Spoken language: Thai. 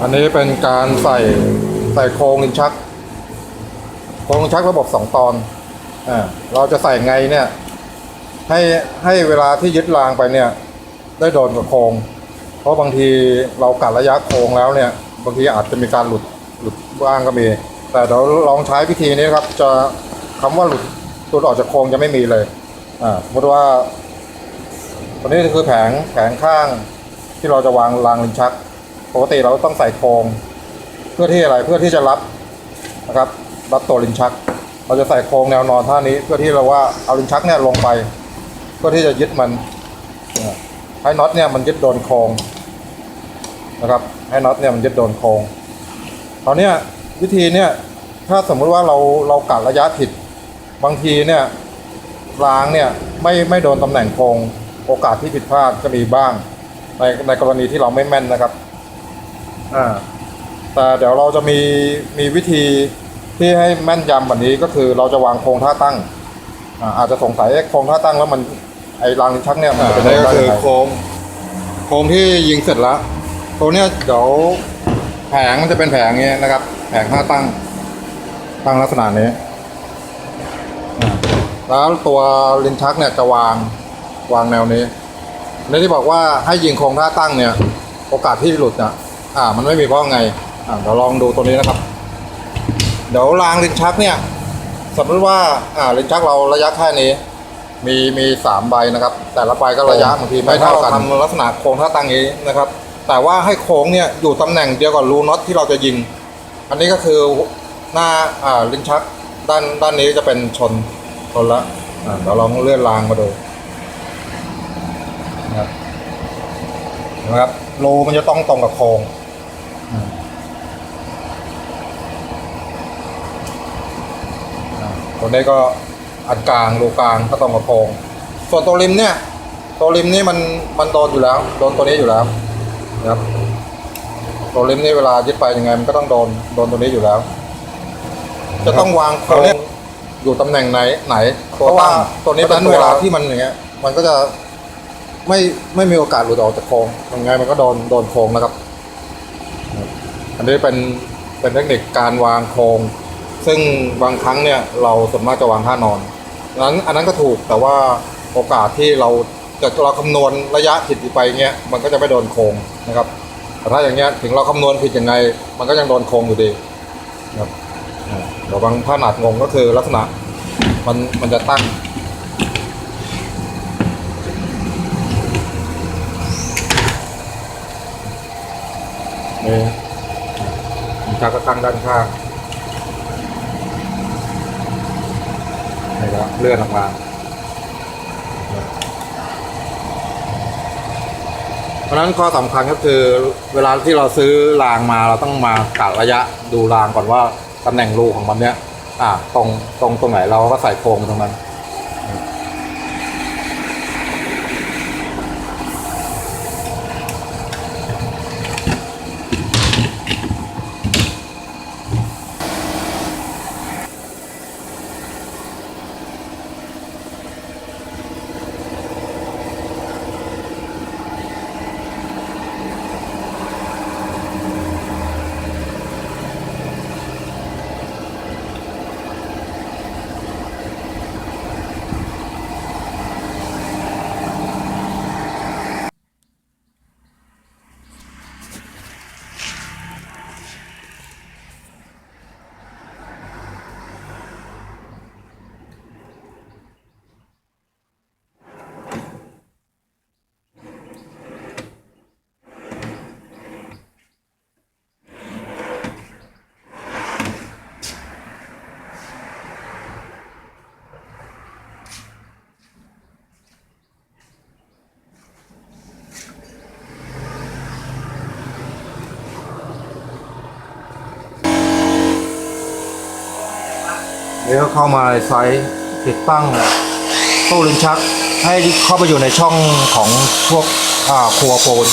อันนี้เป็นการใส่ใส่โครงลิ้นชัก โครงลิ้นชักระบบสองตอนอ่าเราจะใส่ไงเนี่ย ให้ให้เวลาที่ยึดรางไปเนี่ย ได้โดนกับโครง เพราะบางทีเรากัดระยะโครงแล้วเนี่ย บางทีอาจจะมีการหลุดหลุดบ้างก็มี แต่เดี๋ยวลองใช้วิธีนี้ครับ จะคำว่าหลุดหลุดออกจากโครงจะไม่มีเลยอ่าสมมติว่าตัวนี้คือแผงแผงข้างที่เราจะวางรางลิ้นชัก ปกติเราต้องใส่โครงเพื่อที่อะไรเพื่อที่จะรับนะครับรับตัวลิ้นชัก เราจะใส่โครงแนวนอนท่านี้ เพื่อที่เราว่าเอาลิ้นชักเนี่ยลงไป เพื่อที่จะยึดมันให้น็อตเนี่ยมันยึดโดนโครงนะครับให้น็อตเนี่ยมันยึดโดนโครงตอนนี้วิธีเนี่ยถ้าสมมุติว่าเราเรากัดระยะผิด บางทีเนี่ยรางเนี่ยไม่ไม่โดนตำแหน่งโครงโอกาสที่ผิดพลาดก็มีบ้าง ในในกรณีที่เราไม่แม่นนะครับ อ่าแต่เดี๋ยวเราจะมีมีวิธีที่ให้แม่นยำแบบนี้ก็คือเราจะวางโครงท่าตั้งอ่าอาจจะสงสัยเอ๊ะโครงท่าตั้งแล้วมันไอ้รางลิ้นชักเนี่ยมันอ่าเป็นนี่ยังก็ไงคือโครงโครงที่ยิงเสร็จแล้วตัวเนี้ยเดี๋ยวแผงมันจะเป็นแผงอย่างเงี้ยนะครับ แผงท่าตั้ง ตั้งลักษณะนี้อ่าแล้วตัวลิ้นชักเนี่ยจะวางวางแนวนี้ในที่บอกว่าให้ยิงโครงท่าตั้งเนี่ย โอกาสที่หลุดเนี่ย อ่า มันไม่มีเพราะไง อ่าเดี๋ยวลองดูตัวนี้นะครับ เดี๋ยวรางลิ้นชักเนี่ย สมมติว่า อ่าลิ้นชักเราระยะแค่นี้ มีมีสามใบนะครับ แต่ละใบก็ระยะบางทีไม่เท่ากันทำลักษณะโค้งท่าตั้งนี้นะครับ แต่ว่าให้โค้งเนี่ยอยู่ตำแหน่งเดียวกับรูน็อตที่เราจะยิง อันนี้ก็คือหน้า อ่าลิ้นชักด้านด้านนี้จะเป็นชนชนละอ่าเดี๋ยวลองเลื่อนรางมาดูนะครับนะครับรูมันจะต้องตรงกับโค้งอ่าอ่า ตัวนี้ก็อันกลางรูกลางก็ตรงกับโค้งส่วนตัวริมเนี่ย ตัวริมนี่มันมันโดนอยู่แล้วโดนตัวนี้อยู่แล้วนะครับตัวริมนี่เวลายึดไปยังไงมันก็ต้องโดนโดนตัวนี้อยู่แล้ว จะต้องวางโค้งอยู่ตำแหน่งไหนไหน เพราะว่าตัวนี้เป็นเวลาที่มันอย่างเงี้ย มันก็จะไม่ไม่มีโอกาสหลุดออกจากโค้งยังไงมันก็โดนโดนโค้งนะครับ อันนี้เป็นเป็นเทคนิคการวางโค้งซึ่งบางครั้งเนี่ยเราส่วนมากจะวางท่านอนนั้นอันนั้นก็ถูกแต่ว่าโอกาสที่เราจะเราคำนวณระยะผิดไปเงี้ยมันก็จะไม่โดนโค้งนะครับแต่ถ้าอย่างเงี้ยถึงเราคำนวณผิดยังไง มันก็ยังโดนโค้งอยู่ดีนะครับอ่าเดี๋ยวบางท่านอาจงงก็คือลักษณะมันมันจะตั้งนี่ผ ชักก็ตั้งด้านข้างนี่แล้วเลื่อนออกมาเพราะฉะนั้นข้อสำคัญก็คือเวลาที่เราซื้อรางมาเราต้องมากะระยะดูรางก่อนว่าตำแหน่งรูของมันเนี้ยอ่าตรงตรงตรงไหนเราก็ใส่โครงตรงนั้น นี่ก็เข้ามาในไซต์ติดตั้งตู้ลิ้นชักให้เข้าไปอยู่ในช่องของพวกครัวโฟน